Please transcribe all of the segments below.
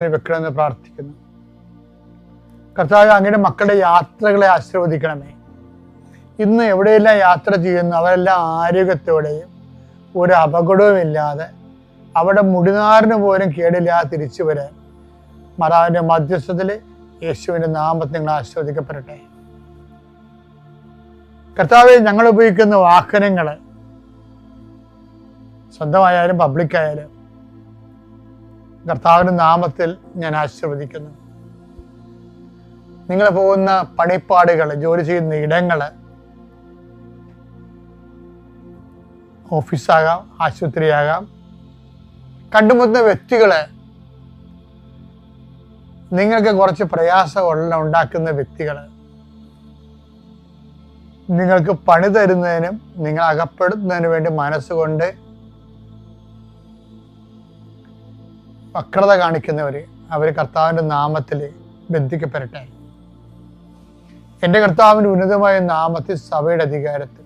വെക്കണമെന്ന് പ്രാർത്ഥിക്കുന്നു. കർത്താവ് അങ്ങയുടെ മക്കളുടെ യാത്രകളെ ആശീർവദിക്കണമേ. ഇന്ന് എവിടെയെല്ലാം യാത്ര ചെയ്യുന്നു അവരെല്ലാം ആരോഗ്യത്തോടെയും ഒരു അപകടവുമില്ലാതെ അവിടെ മുടിനാറിന് പോലും കേടില്ലാതെ തിരിച്ചു വരാൻ മറാവിന്റെ മധ്യസ്ഥത്തിൽ യേശുവിന്റെ നാമത്തെ നിങ്ങൾ ആസ്വദിക്കപ്പെടട്ടെ കർത്താവ് ഞങ്ങൾ ഉപയോഗിക്കുന്ന വാഹനങ്ങൾ സ്വന്തമായാലും പബ്ലിക്കായാലും കർത്താവിന്റെ നാമത്തിൽ ഞാൻ ആശീർവദിക്കുന്നു. നിങ്ങൾ പോകുന്ന പണിപ്പാടുകൾ ജോലി ചെയ്യുന്ന ഇടങ്ങൾ ഓഫീസാകാം ആശുപത്രിയാകാം. കണ്ടുമുട്ടുന്ന വ്യക്തികളെ നിങ്ങൾക്ക് കുറച്ച് പ്രയാസമുള്ള ഉണ്ടാക്കുന്ന വ്യക്തികൾ നിങ്ങൾക്ക് പണി തരുന്നതിനും നിങ്ങൾ അകപ്പെടുന്നതിനു വേണ്ടി മനസ്സുകൊണ്ട് വക്രത കാണിക്കുന്നവർ അവർ കർത്താവിന്റെ നാമത്തിൽ ബന്ധിക്കപ്പെടട്ടെ. എന്റെ കർത്താവിന്റെ ഉന്നതമായ നാമത്തിൽ സഭയുടെ അധികാരത്തിൽ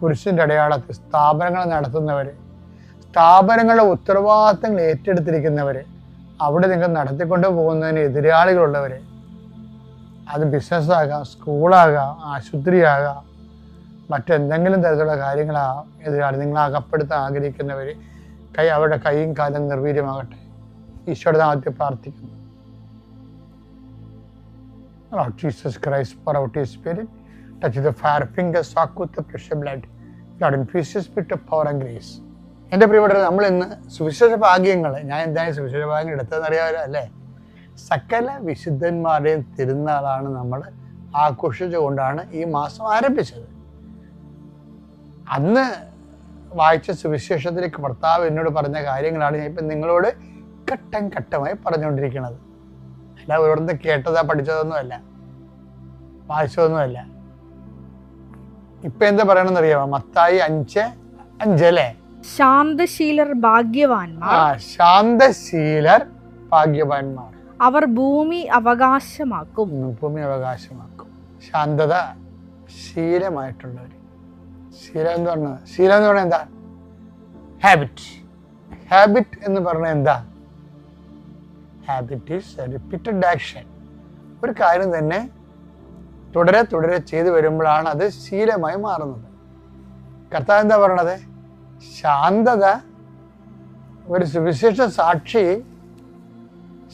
കുരിശിന്റെ അടയാളത്തിൽ സ്ഥാപനങ്ങൾ നടത്തുന്നവർ സ്ഥാപനങ്ങളുടെ ഉത്തരവാദിത്തങ്ങൾ ഏറ്റെടുത്തിരിക്കുന്നവർ അവിടെ നിങ്ങൾ നടത്തിക്കൊണ്ട് പോകുന്നതിന് എതിരാളികളുള്ളവർ അത് ബിസിനസ്സാകാം സ്കൂളാകാം ആശുപത്രിയാകാം മറ്റെന്തെങ്കിലും തരത്തിലുള്ള കാര്യങ്ങളാകാം എതിരാളി നിങ്ങൾ അകപ്പെടുത്താൻ ആഗ്രഹിക്കുന്നവർ കൈ അവരുടെ കൈയും കാലം നിർവീര്യമാകട്ടെ. ഈശോയുടെ പ്രാർത്ഥിക്കുന്നു Lord Jesus Christ, pour out your spirit, touch the fire fingers, soak with the precious blood. Lord, infuse your spirit of power and grace. എന്റെ പ്രിയപ്പെട്ടവർ നമ്മൾ ഇന്ന് സുവിശേഷ ഭാഗ്യങ്ങൾ ഞാൻ എന്തായാലും സുവിശേഷ ഭാഗ്യങ്ങൾ എടുത്തതെന്ന് അറിയാമല്ലോ അല്ലേ സകല വിശുദ്ധന്മാരുടെയും തിരുനാളാണ് നമ്മൾ ആഘോഷിച്ചുകൊണ്ടാണ് ഈ മാസം ആരംഭിച്ചത് അന്ന് വായിച്ച സുവിശേഷത്തിലേക്ക് ഭർത്താവ് എന്നോട് പറഞ്ഞ കാര്യങ്ങളാണ് ഞാൻ ഇപ്പം നിങ്ങളോട് ഘട്ടം ഘട്ടമായി പറഞ്ഞുകൊണ്ടിരിക്കുന്നത് അല്ല ഇവിടുന്ന് കേട്ടതാ പഠിച്ചതൊന്നുമല്ല. വായിച്ചതൊന്നുമല്ല. ഇപ്പൊ എന്താ പറയണമെന്ന് അറിയാമോ മത്തായി അഞ്ച് അഞ്ചല്ലേ? ശാന്തശീലർ ഭാഗ്യവാന്മാർ. ആ ശാന്തശീലർ ഭാഗ്യവാന്മാർ. അവർ ഭൂമി അവകാശമാക്കും. ഭൂമി അവകാശമാക്കും. ശാന്തത ശീലമായിട്ടുള്ളവർ. ശീലം എന്ന് പറഞ്ഞത് ശീലം എന്ന് പറഞ്ഞാൽ എന്താ? ഹാബിറ്റ് ഹാബിറ്റ് എന്ന് പറഞ്ഞാൽ എന്താ? ഹാബിറ്റ് ഈസ് റിപ്പീറ്റഡ് ആക്ഷൻ ഒരു കാര്യം തന്നെ തുടരെ തുടരെ ചെയ്തു വരുമ്പോഴാണ് അത് ശീലമായി മാറുന്നത്. കർത്താവ് എന്താ പറയണത്? ശാന്തത ഒരു സുവിശേഷ സാക്ഷി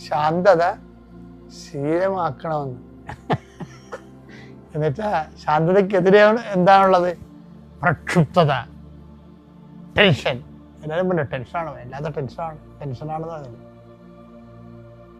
ശാന്തത ശീലമാക്കണമെന്ന്. എന്നുവെച്ചാ ശാന്തതയ്ക്കെതിരെ എന്താണുള്ളത്? പ്രക്ഷുബ്ധത ടെൻഷൻ. എല്ലാവരും പിന്നെ ടെൻഷനാണ്. വല്ലാത്ത ടെൻഷനാണ്. ടെൻഷനാണെന്ന് അതിന്